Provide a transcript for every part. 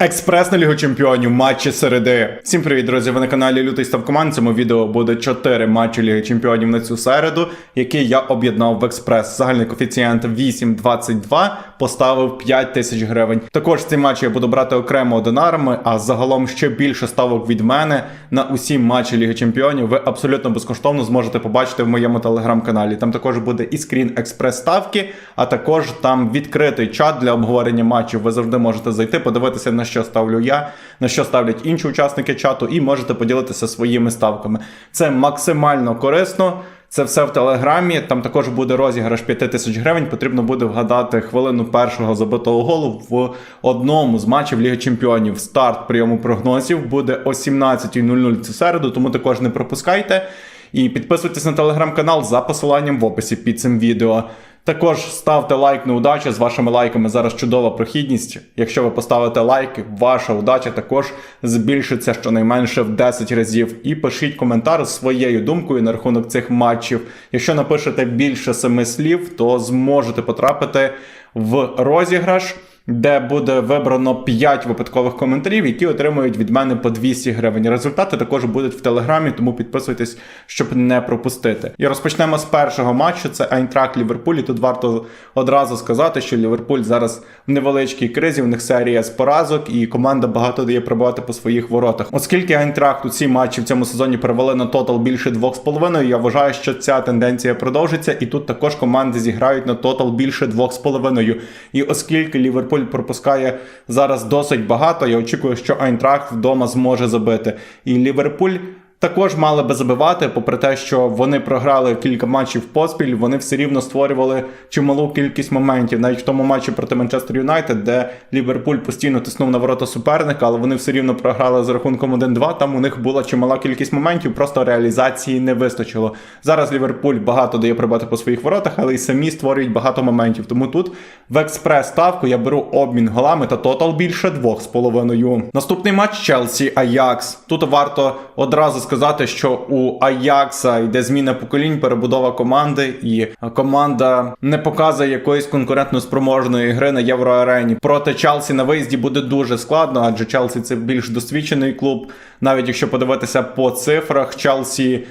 Експрес на Лігу Чемпіонів, матчі середи. Всім привіт, друзі! Ви на каналі Лютий Став Команд. В цьому відео буде 4 матчі Ліги Чемпіонів на цю середу, які я об'єднав в експрес. Загальний коефіцієнт 8,22, поставив 5 тисяч гривень. Також ці матчі я буду брати окремо одинарами, а загалом ще більше ставок від мене на усі матчі Ліги Чемпіонів. Ви абсолютно безкоштовно зможете побачити в моєму телеграм-каналі. Там також буде і скрін експрес ставки, а також там відкритий чат для обговорення матчів. Ви завжди можете зайти, подивитися на що ставлю я, на що ставлять інші учасники чату, і можете поділитися своїми ставками. Це максимально корисно. Це все в телеграмі. Там також буде розіграш 5 тисяч гривень. Потрібно буде вгадати хвилину першого забитого голу в одному з матчів Ліги Чемпіонів. Старт прийому прогнозів буде о 17.00 цю середу, тому також не пропускайте. І підписуйтесь на телеграм-канал за посиланням в описі під цим відео. Також ставте лайк на удачу. З вашими лайками зараз чудова прохідність. Якщо ви поставите лайки, ваша удача також збільшиться щонайменше в 10 разів. І пишіть коментар з своєю думкою на рахунок цих матчів. Якщо напишете більше семи слів, то зможете потрапити в розіграш. Де буде вибрано 5 випадкових коментарів, які отримують від мене по 200 гривень. Результати також будуть в телеграмі, тому підписуйтесь, щоб не пропустити. І розпочнемо з першого матчу. Це Айнтрак Ліверпуль. І тут варто одразу сказати, що Ліверпуль зараз в невеличкій кризі. У них серія з поразок, і команда багато дає пробувати по своїх воротах. Оскільки Айнтракт у ці матчі в цьому сезоні перевели на тотал більше 2,5, я вважаю, що ця тенденція продовжиться, і тут також команди зіграють на тотал більше 2,5. І оскільки Ліверпуль пропускає зараз досить багато, я очікую, що Айнтракт вдома зможе забити. І Ліверпуль. Також мали би забивати, попри те, що вони програли кілька матчів поспіль, вони все рівно створювали чималу кількість моментів. Навіть в тому матчі проти Манчестер Юнайтед, де Ліверпуль постійно тиснув на ворота суперника, але вони все рівно програли з рахунком 1-2. Там у них була чимала кількість моментів, просто реалізації не вистачило. Зараз Ліверпуль багато дає прибати по своїх воротах, але й самі створюють багато моментів. Тому тут в експрес ставку я беру обмін голами та тотал більше 2,5. Наступний матч Челсі Аякс. Тут варто одразу сказати сказати, що у Аякса йде зміна поколінь, перебудова команди, і команда не показує якоїсь конкурентно спроможної гри на євроарені. Проти Челсі на виїзді буде дуже складно, адже Челсі це більш досвідчений клуб. Навіть якщо подивитися по цифрах, Челсі.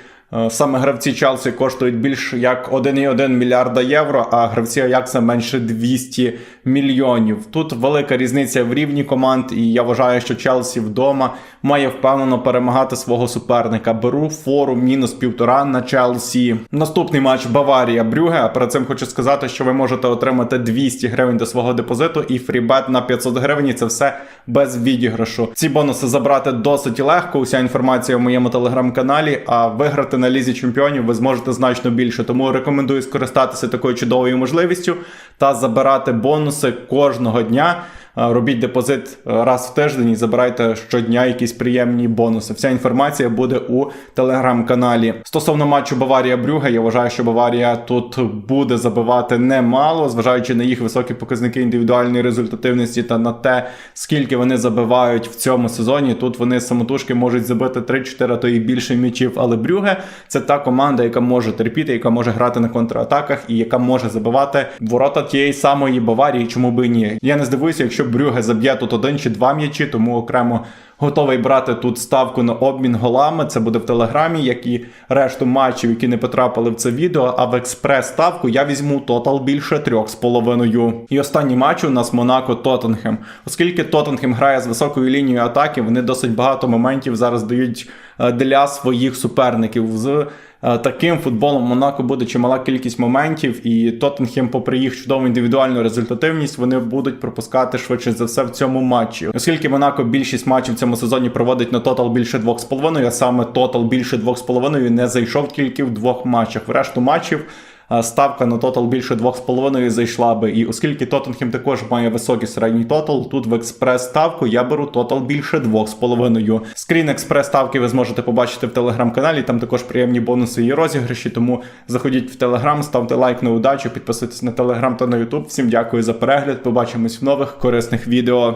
Саме гравці Челсі коштують більш як 1,1 мільярда євро, а гравці Аякса менше 200 мільйонів. Тут велика різниця в рівні команд, і я вважаю, що Челсі вдома має впевнено перемагати свого суперника. Беру фору мінус півтора на Челсі. Наступний матч Баварія Брюге. Перед цим хочу сказати, що ви можете отримати 200 гривень до свого депозиту і фрібет на 500 гривень. І це все без відіграшу. Ці бонуси забрати досить легко. Уся інформація в моєму телеграм-каналі. А виграти на лізі чемпіонів ви зможете значно більше. Тому рекомендую скористатися такою чудовою можливістю та забирати бонуси кожного дня. Робіть депозит раз в тиждень і забирайте щодня якісь приємні бонуси. Вся інформація буде у телеграм-каналі. Стосовно матчу Баварія Брюга, я вважаю, що Баварія тут буде забивати немало, зважаючи на їх високі показники індивідуальної результативності та на те, скільки вони забивають в цьому сезоні. Тут вони самотужки можуть забити 3-4, то і більше м'ячів. Але Брюге це та команда, яка може терпіти, яка може грати на контратаках і яка може забивати ворота тієї самої Баварії. Чому би ні? Я не здивуюся, якщо Брюге заб'є тут один чи два м'ячі, тому окремо готовий брати тут ставку на обмін голами. Це буде в телеграмі, як і решту матчів, які не потрапили в це відео. А в експрес ставку я візьму тотал більше трьох з половиною. І останній матч у нас Монако Тоттенхем. Оскільки Тоттенхем грає з високою лінією атаки, вони досить багато моментів зараз дають для своїх суперників. З Таким футболом Монако буде чимала кількість моментів, і Тоттенхем, попри їх чудову індивідуальну результативність, вони будуть пропускати швидше за все в цьому матчі. Оскільки Монако більшість матчів в цьому сезоні проводить на тотал більше 2,5, а саме тотал більше 2,5 не зайшов тільки в двох матчах. В решту матчів. Ставка на тотал більше 2,5 зайшла би. І оскільки Тоттенхем також має високий середній тотал, тут в експрес ставку я беру тотал більше 2,5. Скрін експрес ставки ви зможете побачити в телеграм-каналі. Там також приємні бонуси і розіграші. Тому заходіть в телеграм, ставте лайк на удачу, підписуйтесь на телеграм та на ютуб. Всім дякую за перегляд. Побачимось в нових корисних відео.